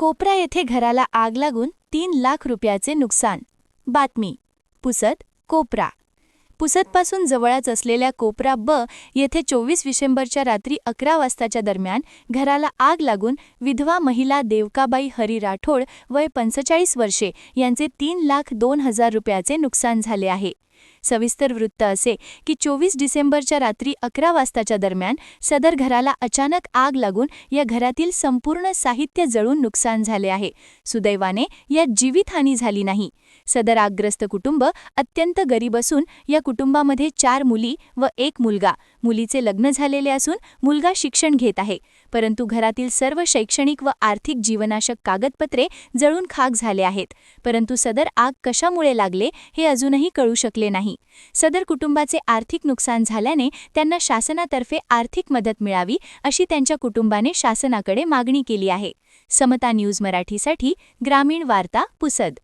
कोपरा येथे घराला आग लागून तीन लाख रुपयाचे नुकसान. बातमी. पुसद कोपरा. पुसदपासून जवळच असलेल्या कोपरा ब येथे चोवीस डिसेंबरच्या रात्री अकरा वाजताच्या दरम्यान घराला आग लागून विधवा महिला देवकाबाई हरी राठोड वय पंचेचाळीस वर्षे यांचे तीन लाख दोन हजार रुपयाचे नुकसान झाले आहे. सविस्तर वृत्त असे की चोवीस डिसेंबरच्या रात्री अकरा वाजताच्या दरम्यान सदर घराला अचानक आग लागून या घरातील संपूर्ण साहित्य जळून नुकसान झाले आहे. सुदैवाने यात जीवितहानी झाली नाही. सदर आगग्रस्त कुटुंब अत्यंत गरीब असून या कुटुंबामध्ये चार मुली व एक मुलगा. मुलीचे लग्न झालेले असून मुलगा शिक्षण घेत आहे. परंतु घरातील सर्व शैक्षणिक व आर्थिक जीवनाशक कागदपत्रे जळून खाक झाले आहेत. परंतु सदर आग कशामुळे लागले हे अजूनही कळू शकले नाही. सदर कुटुंबाचे आर्थिक नुकसान झाल्याने त्यांना शासनातर्फे आर्थिक मदत मिळावी अशी त्यांच्या कुटुंबाने शासनाकडे मागणी केली आहे. समता न्यूज मराठीसाठी ग्रामीण वार्ता पुसद.